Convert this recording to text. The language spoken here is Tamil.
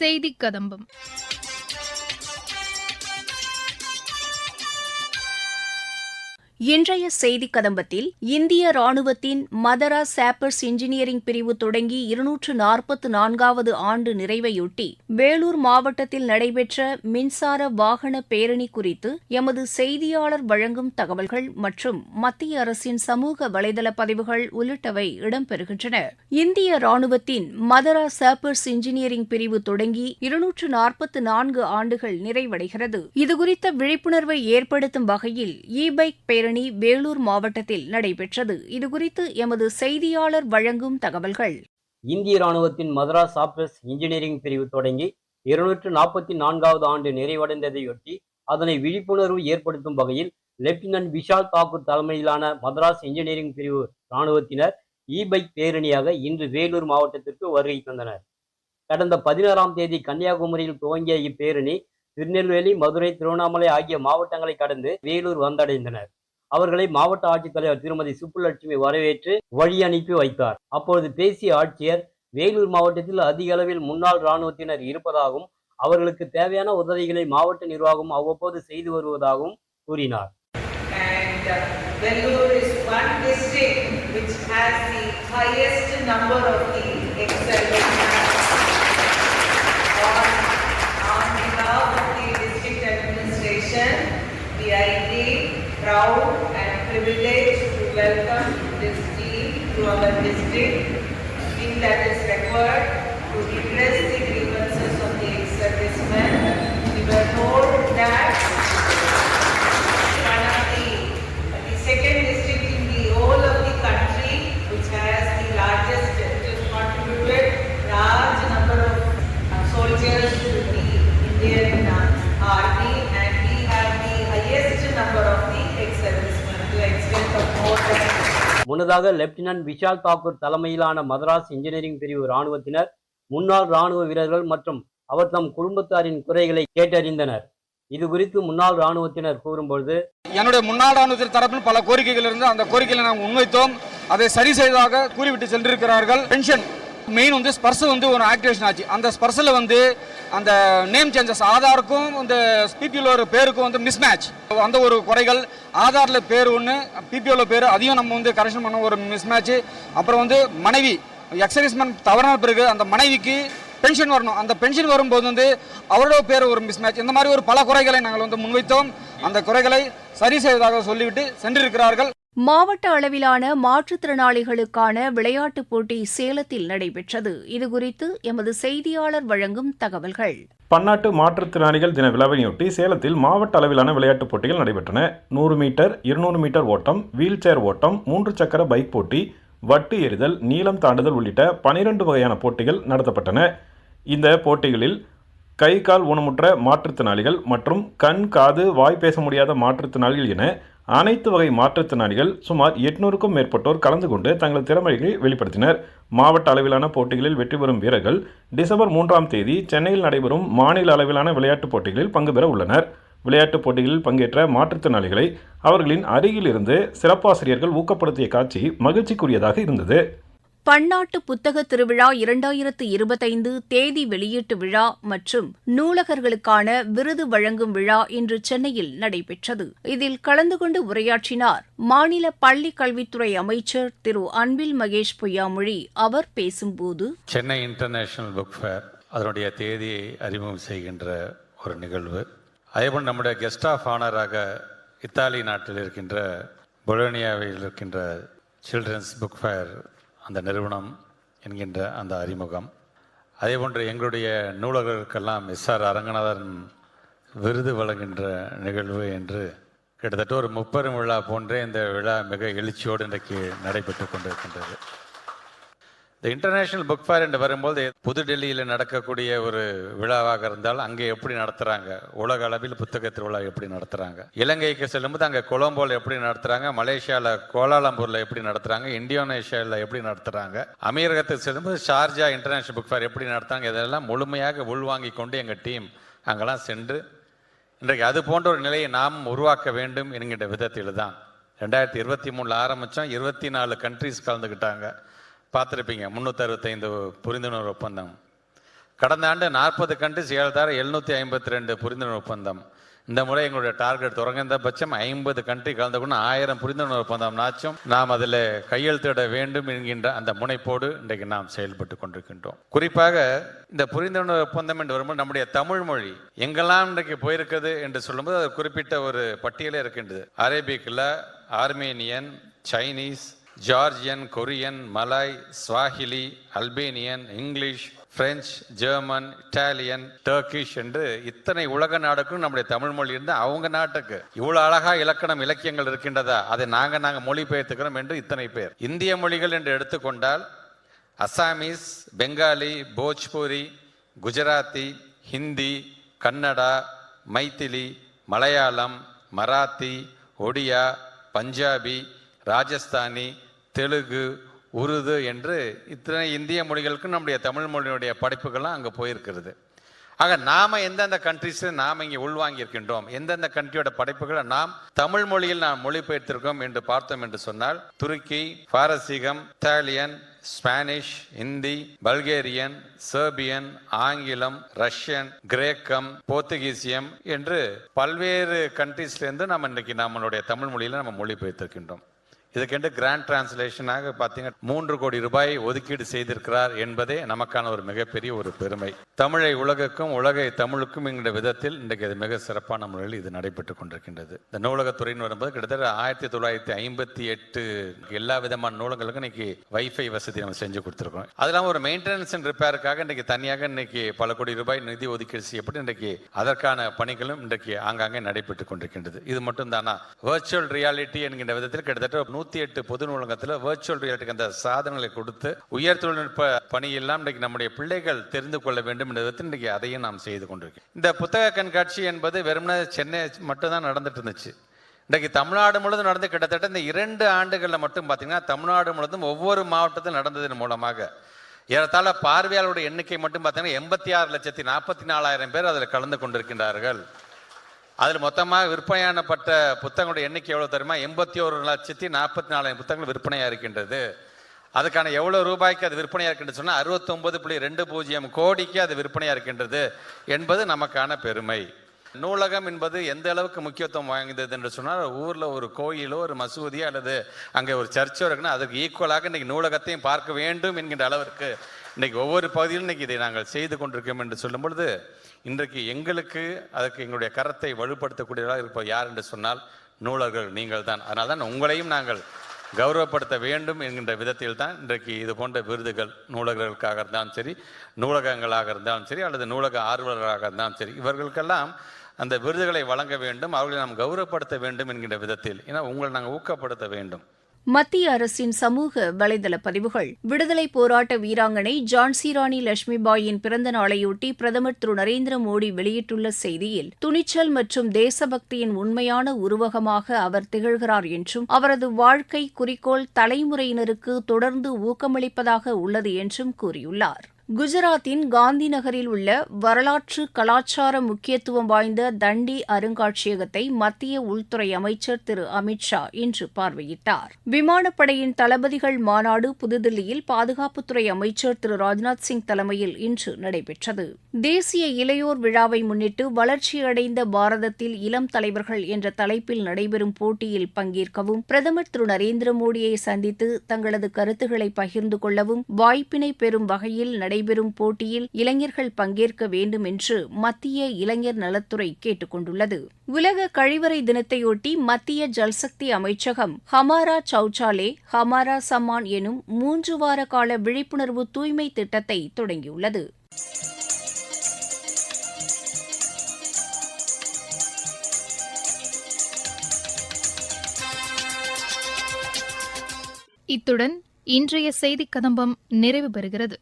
செய்தி கதம்பம். இன்றைய செய்தி கதம்பத்தில் இந்திய ராணுவத்தின் மதரா சாப்பர்ஸ் இன்ஜினியரிங் பிரிவு தொடங்கி இருநூற்று நாற்பத்து நான்காவது ஆண்டு நிறைவையொட்டி வேலூர் மாவட்டத்தில் நடைபெற்ற மின்சார வாகன பேரணி குறித்து எமது செய்தியாளர் வழங்கும் தகவல்கள் மற்றும் மத்திய அரசின் சமூக வலைதள பதிவுகள் உள்ளிட்டவை இடம்பெறுகின்றன. இந்திய ராணுவத்தின் மதரா சாப்பர்ஸ் இன்ஜினியரிங் பிரிவு தொடங்கி இருநூற்று நாற்பத்து நான்கு ஆண்டுகள் நிறைவடைகிறது. இதுகுறித்த விழிப்புணர்வை ஏற்படுத்தும் வகையில் இ பைக் பேரணி வேலூர் மாவட்டத்தில் நடைபெற்றது. இதுகுறித்து எமது செய்தியாளர் வழங்கும் தகவல்கள். இந்திய ராணுவத்தின் மதராஸ் ஆப்ரஸ் இன்ஜினியரிங் பிரிவு தொடங்கி இருநூற்று நாற்பத்தி நான்காவது ஆண்டு நிறைவடைந்ததையொட்டி அதனை விழிப்புணர்வு ஏற்படுத்தும் வகையில் லெப்டினன்ட் விஷால் தாக்கூர் தலைமையிலான மதராஸ் இன்ஜினியரிங் பிரிவு ராணுவத்தினர் இ பைக் பேரணியாக இன்று வேலூர் மாவட்டத்திற்கு வருகை தந்தனர் கடந்த பதினாறாம் தேதி கன்னியாகுமரியில் துவங்கிய இப்பேரணி திருநெல்வேலி மதுரை திருவண்ணாமலை ஆகிய மாவட்டங்களை கடந்து வேலூர் வந்தடைந்தனர். அவர்களை மாவட்ட ஆட்சித்தலைவர் திருமதி சுப்புலட்சுமி வரவேற்று வழி அனுப்பி வைத்தார். அப்பொழுது பேசிய ஆட்சியர் வேலூர் மாவட்டத்தில் அதிக அளவில் முன்னாள் இராணுவத்தினர் இருப்பதாகவும் அவர்களுக்கு தேவையான உதவிகளை மாவட்ட நிர்வாகம் அவ்வப்போது செய்து வருவதாகவும் கூறினார். Uh, is one district which has the highest number of the excellent முன்னதாக லெப்டினன்ட் விஷால் தாக்கூர் தலைமையிலான மதராஸ் இன்ஜினியரிங் பிரிவு ராணுவத்தினர் முன்னாள் ராணுவ வீரர்கள் மற்றும் அவர் தம் குடும்பத்தாரின் குறைகளை கேட்டறிந்தனர். இது குறித்து முன்னாள் ராணுவத்தினர் கூறும்பொழுது என்னுடைய முன்னாள் ராணுவத்தின் தரப்பில் பல கோரிக்கைகள் இருந்து அந்த கோரிக்கைகளை நாம் முன்வைத்தோம். அதை சரி செய்ததாக கூறிவிட்டு சென்றிருக்கிறார்கள். பென்ஷன் மெயின் வந்து ஸ்பர்ஸ் வந்து ஒரு ஆக்டிவேஷன் ஆச்சு. அந்த ஸ்பர்ஸில் வந்து அந்த நேம் சேஞ்சஸ் ஆதாருக்கும் இந்த பிபிஎல் பேருக்கும் வந்து மிஸ் மேட்ச் அந்த ஒரு குறைகள் ஆதாரில் பேர் ஒன்று பிபிஎல் பேர் அதையும் நம்ம வந்து கரெக்ஷன் பண்ண ஒரு மிஸ் மேட்ச் அப்புறம் வந்து மனைவி எக்ஸர்வீஸ்மேன் தவறான பிறகு அந்த மனைவிக்கு பென்ஷன் வரணும். அந்த பென்ஷன் வரும்போது வந்து அவரோட பேர் ஒரு மிஸ் மேட்ச் இந்த மாதிரி ஒரு பல குறைகளை நாங்கள் வந்து முன்வைத்தோம். அந்த குறைகளை சரி செய்வதாக சொல்லிவிட்டு சென்றிருக்கிறார்கள். மாவட்ட அளவிலான மாற்றுத்திறனாளிகளுக்கான விளையாட்டுப் போட்டி சேலத்தில் நடைபெற்றது. இதுகுறித்து எமது செய்தியாளர் வழங்கும் தகவல்கள். பன்னாட்டு மாற்றுத்திறனாளிகள் தின விழாவையொட்டி சேலத்தில் மாவட்ட அளவிலான விளையாட்டுப் போட்டிகள் நடைபெற்றன. நூறு மீட்டர் இருநூறு மீட்டர் ஓட்டம் வீல் சேர் ஓட்டம் மூன்று சக்கர பைக் போட்டி வட்டு எறிதல் நீளம் தாண்டுதல் உள்ளிட்ட பனிரெண்டு வகையான போட்டிகள் நடத்தப்பட்டன. இந்த போட்டிகளில் கை கால் ஊனமுற்ற மாற்றுத்திறனாளிகள் மற்றும் கண் காது வாய் பேச முடியாத மாற்றுத்திறனாளிகள் என அனைத்து வகை மாற்றுத்திறனாளிகள் சுமார் எட்நூறுக்கும் மேற்பட்டோர் கலந்து கொண்டு தங்கள் திறமைகளை வெளிப்படுத்தினர். மாவட்ட அளவிலான போட்டிகளில் வெற்றி பெறும் வீரர்கள் டிசம்பர் மூன்றாம் தேதி சென்னையில் நடைபெறும் மாநில அளவிலான விளையாட்டுப் போட்டிகளில் பங்கு பெற உள்ளனர். விளையாட்டுப் போட்டிகளில் பங்கேற்ற மாற்றுத்திறனாளிகளை அவர்களின் அருகில் இருந்து சிறப்பாசிரியர்கள் ஊக்கப்படுத்திய காட்சி மகிழ்ச்சிக்குரியதாக இருந்தது. பன்னாட்டு புத்தக திருவிழா இரண்டாயிரத்து இருபத்தைந்து தேதி வெளியீட்டு விழா மற்றும் நூலகர்களுக்கான விருது வழங்கும் விழா இன்று சென்னையில் நடைபெற்றது. இதில் கலந்து கொண்டு உரையாற்றினார் மாநில பள்ளிக் கல்வித்துறை அமைச்சர் திரு அன்பில் மகேஷ் பொய்யாமொழி. அவர் பேசும்போது சென்னை இன்டர்நேஷ்னல் புக் ஃபேர் அதனுடைய தேதியை அறிமுகம் செய்கின்ற ஒரு நிகழ்வு. அதேபோல் நம்முடைய கெஸ்ட் ஆஃப் ஆனராக இத்தாலி நாட்டில் இருக்கின்ற பொலோனியாவில் இருக்கின்ற சில்ட்ரன்ஸ் புக் ஃபேர் அந்த நிறுவனம் என்கின்ற அந்த அறிமுகம். அதேபோன்று எங்களுடைய நூலகர்களுக்கெல்லாம் எஸ்ஆர் அரங்கநாதன் விருது வழங்குகின்ற நிகழ்வு என்று கிட்டத்தட்ட ஒரு முப்பெரும் விழா போன்றே இந்த விழா மிக எழுச்சியோடு இன்றைக்கு நடைபெற்று கொண்டிருக்கின்றது. இந்த இன்டர்நேஷனல் புக் ஃபேர் என்று வரும்போது புதுடெல்லியில் நடக்கக்கூடிய ஒரு விழாவாக இருந்தால் அங்கே எப்படி நடத்துகிறாங்க உலக அளவில் புத்தக திருவிழா எப்படி நடத்துகிறாங்க இலங்கைக்கு செல்லும்போது அங்கே கொலம்போவில் எப்படி நடத்துகிறாங்க மலேசியாவில் கோலாலம்பூரில் எப்படி நடத்துகிறாங்க இந்தோனேஷியாவில் எப்படி நடத்துகிறாங்க அமீரகத்துக்கு செல்லும்போது ஷார்ஜா இன்டர்நேஷனல் புக் ஃபேர் எப்படி நடத்துறாங்க? இதெல்லாம் முழுமையாக உள்வாங்கி கொண்டு எங்கள் டீம் அங்கெல்லாம் சென்று இன்றைக்கு அது போன்ற ஒரு நிலையை நாம் உருவாக்க வேண்டும் என்கின்ற விதத்தில் தான் ரெண்டாயிரத்தி இருபத்தி மூணில் ஆரம்பித்தோம் இருபத்தி நாலு கண்ட்ரிஸ் கலந்துக்கிட்டாங்க. பார்த்துருப்பீங்க. முந்நூற்றறுபத்தைந்து புரிந்துணர்வு ஒப்பந்தம். கடந்த ஆண்டு நாற்பது கண்ட்ரிஸ் ஏழாயிரம் எழுநூற்றி ஐம்பத்தி ரெண்டு புரிந்துணர்வு ஒப்பந்தம். இந்த முறை எங்களுடைய டார்கெட் குறைந்தபட்சம் ஐம்பது கண்ட்ரி கலந்து ஆயிரம் புரிந்துணர்வு ஒப்பந்தம் நாச்சும். நாம் அதில் கையெழுத்திட வேண்டும் என்கின்ற அந்த முனைப்போடு இன்றைக்கு நாம் செயல்பட்டு கொண்டிருக்கின்றோம். குறிப்பாக இந்த புரிந்துணர்வு ஒப்பந்தம் என்று வரும்போது நம்முடைய தமிழ் மொழி எங்கெல்லாம் இன்றைக்கு போயிருக்குது என்று சொல்லும்போது அது குறிப்பிட்ட ஒரு பட்டியலே இருக்கின்றது. அரேபிக்கில் Armenian Chinese Georgian Korean Malay Swahili Albanian English French German Italian Turkish என்று இத்தனை உலக நாடுக்கும் நம்முடைய தமிழ் மொழி இருந்து அவங்க நாட்டுக்கு இவ்வளவு அழகா இலக்கணம் இலக்கியங்கள் இருக்கின்றதா? அதை நாங்க நாங்க மொழிபெயர்த்துக்கிறோம் என்று இத்தனை பேர். இந்திய மொழிகள் என்று எடுத்துக்கொண்டால் அசாமீஸ் பெங்காலி போஜ்பூரி குஜராத்தி ஹிந்தி கன்னடா மைத்திலி மலையாளம் மராத்தி ஒடியா பஞ்சாபி ராஜஸ்தானி தெலுங்கு உருது என்று இத்தனை இந்திய மொழிகளுக்கும் நம்முடைய தமிழ் மொழியினுடைய படைப்புகள்லாம் அங்கே போயிருக்கிறது. ஆக நாம் எந்தெந்த கண்ட்ரிஸு நாம் இங்கே உள்வாங்கியிருக்கின்றோம் எந்தெந்த கண்ட்ரியோட படைப்புகளை நாம் தமிழ் மொழியில் நாம் மொழிபெயர்த்திருக்கோம் என்று பார்த்தோம் என்று சொன்னால் துருக்கி பாரசீகம் Italian Spanish Hindi Bulgarian Serbian ஆங்கிலம் ரஷ்யன் கிரேக்கம் போர்த்துகீசியம் என்று பல்வேறு கண்ட்ரீஸ்லேருந்து நம்ம இன்னைக்கு நம்மளுடைய தமிழ் மொழியில் நம்ம மொழிபெயர்த்திருக்கின்றோம். இதுக்கென்று கிராண்ட் டிரான்ஸ்லேஷனாக பார்த்தீங்கன்னா மூன்று கோடி ரூபாய் ஒதுக்கீடு செய்திருக்கிறார் என்பதே நமக்கான ஒரு மிகப்பெரிய ஒரு பெருமை. தமிழை உலகுக்கும் உலகை தமிழுக்கும் என்கிற விதத்தில் இன்றைக்கு இது மிக சிறப்பான முறையில் இது நடைபெற்றுக் கொண்டிருக்கின்றது. இந்த நூலகத்துறைன்னு வரும்போது கிட்டத்தட்ட ஆயிரத்தி தொள்ளாயிரத்தி ஐம்பத்தி எட்டு எல்லா விதமான நூலகங்களுக்கும் இன்னைக்கு வைஃபை வசதி நம்ம செஞ்சு கொடுத்துருக்கோம். அது இல்லாமல் ஒரு மெயின்டெனன்ஸ் அண்ட் ரிப்பேருக்காக இன்றைக்கு தனியாக இன்னைக்கு பல கோடி ரூபாய் நிதி ஒதுக்கீடு செய்யப்பட்டு இன்றைக்கு அதற்கான பணிகளும் இன்றைக்கு ஆங்காங்கே நடைபெற்றுக் கொண்டிருக்கின்றது. இது மட்டும் தானா? வர்ச்சுவல் ரியாலிட்டி என்கின்ற விதத்தில் கிட்டத்தட்ட நூத்தி எட்டு பொது நூலகத்தில் வர்ச்சுவல் ரியாலிட்டிக்கு அந்த சாதனங்களை கொடுத்து உயர் தொழில்நுட்ப பணியெல்லாம் இன்றைக்கு நம்முடைய பிள்ளைகள் தெரிந்து கொள்ள வேண்டும் என்ற விதத்தில் இன்றைக்கு அதையும் நாம் செய்து கொண்டிருக்கோம். இந்த புத்தக கண்காட்சி என்பது வெறுமனே சென்னை மட்டும்தான் நடந்துட்டு இருந்துச்சு. இன்றைக்கு தமிழ்நாடு முழுவதும் நடந்து கிட்டத்தட்ட இந்த இரண்டு ஆண்டுகளில் மட்டும் பார்த்தீங்கன்னா தமிழ்நாடு முழுவதும் ஒவ்வொரு மாவட்டத்தில் நடந்ததன் மூலமாக ஏறத்தாழ பார்வையாளருடைய எண்ணிக்கை மட்டும் பார்த்தீங்கன்னா எண்பத்தி ஆறு லட்சத்தி நாற்பத்தி நாலாயிரம் பேர் அதில் கலந்து கொண்டிருக்கின்றார்கள். அதில் மொத்தமாக விற்பனையானப்பட்ட புத்தகங்களுடைய எண்ணிக்கை எவ்வளோ தெரியுமா? எண்பத்தி ஒரு லட்சத்தி நாற்பத்தி நாலாயிரம் புத்தகங்கள் விற்பனையாக இருக்கின்றது. அதுக்கான எவ்வளோ ரூபாய்க்கு அது விற்பனையாக இருக்கின்றது சொன்னால் அறுபத்தொம்பது புள்ளி ரெண்டு பூஜ்ஜியம் கோடிக்கு அது விற்பனையாக இருக்கின்றது என்பது நமக்கான பெருமை. நூலகம் என்பது எந்த அளவுக்கு முக்கியத்துவம் வாய்ந்தது என்று சொன்னால் ஊரில் ஒரு கோயிலோ ஒரு மசூதியோ அல்லது அங்கே ஒரு சர்ச்சோ இருக்குன்னா அதுக்கு ஈக்குவலாக இன்றைக்கி நூலகத்தையும் பார்க்க வேண்டும் என்கின்ற அளவிற்கு இன்னைக்கு ஒவ்வொரு பகுதியிலும் இன்னைக்கு இதை நாங்கள் செய்து கொண்டிருக்கோம் என்று சொல்லும் பொழுது இன்றைக்கு எங்களுக்கு அதுக்கு எங்களுடைய கரத்தை வலுப்படுத்தக்கூடியவராக இருப்போம் யார் என்று சொன்னால் நூலர்கள் நீங்கள் தான். அதனால தான் உங்களையும் நாங்கள் கௌரவப்படுத்த வேண்டும் என்கின்ற விதத்தில் தான் இன்றைக்கு இது போன்ற விருதுகள் நூலகர்களுக்காக இருந்தாலும் சரி நூலகங்களாக இருந்தாலும் சரி அல்லது நூலக ஆர்வலர்களாக இருந்தாலும் சரி இவர்களுக்கெல்லாம் அந்த விருதுகளை வழங்க வேண்டும் அவர்களை நாம் கௌரவப்படுத்த வேண்டும் என்கின்ற விதத்தில். ஏன்னா உங்களை நாங்கள் ஊக்கப்படுத்த வேண்டும். மத்திய அரசின் சமூக வலைதள பதிவுகள். விடுதலை போராட்ட வீராங்கனை ஜான்சி ராணி லட்சுமிபாயின் பிறந்த நாளையொட்டி பிரதமர் திரு நரேந்திர மோடி வெளியிட்டுள்ள செய்தியில் துணிச்சல் மற்றும் தேசபக்தியின் உண்மையான உருவகமாக அவர் திகழ்கிறார் என்றும் அவரது வாழ்க்கை குறிக்கோள் தலைமுறையினருக்கு தொடர்ந்து ஊக்கமளிப்பதாக உள்ளது என்றும் கூறியுள்ளார். குஜராத்தின் காந்தி நகரில் உள்ள வரலாற்று கலாச்சார முக்கியத்துவம் வாய்ந்த தண்டி அருங்காட்சியகத்தை மத்திய உள்துறை அமைச்சர் திரு அமித் ஷா இன்று பார்வையிட்டார். விமானப்படையின் தளபதிகள் மாநாடு புதுதில்லியில் பாதுகாப்புத்துறை அமைச்சர் திரு ராஜ்நாத் சிங் தலைமையில் இன்று நடைபெற்றது. தேசிய இளையோர் விழாவை முன்னிட்டு வளர்ச்சியடைந்த பாரதத்தில் இளம் தலைவர்கள் என்ற தலைப்பில் நடைபெறும் போட்டியில் பங்கேற்கவும் பிரதமர் திரு நரேந்திர மோடியை சந்தித்து தங்களது கருத்துக்களை பகிர்ந்து கொள்ளவும் வாய்ப்பினை பெறும் வகையில் நடை நடைபெறும் போட்டியில் இளைஞர்கள் பங்கேற்க வேண்டும் என்று மத்திய இளைஞர் நலத்துறை கேட்டுக் கொண்டுள்ளது உலக கழிவறை தினத்தையொட்டி மத்திய ஜல்சக்தி அமைச்சகம் ஹமாரா சௌச்சாலே ஹமாரா சம்மான் எனும் மூன்று வார கால விழிப்புணர்வு தூய்மை திட்டத்தை தொடங்கியுள்ளது. இத்துடன் இன்றைய செய்திக் கதம்பம் நிறைவு பெறுகிறது.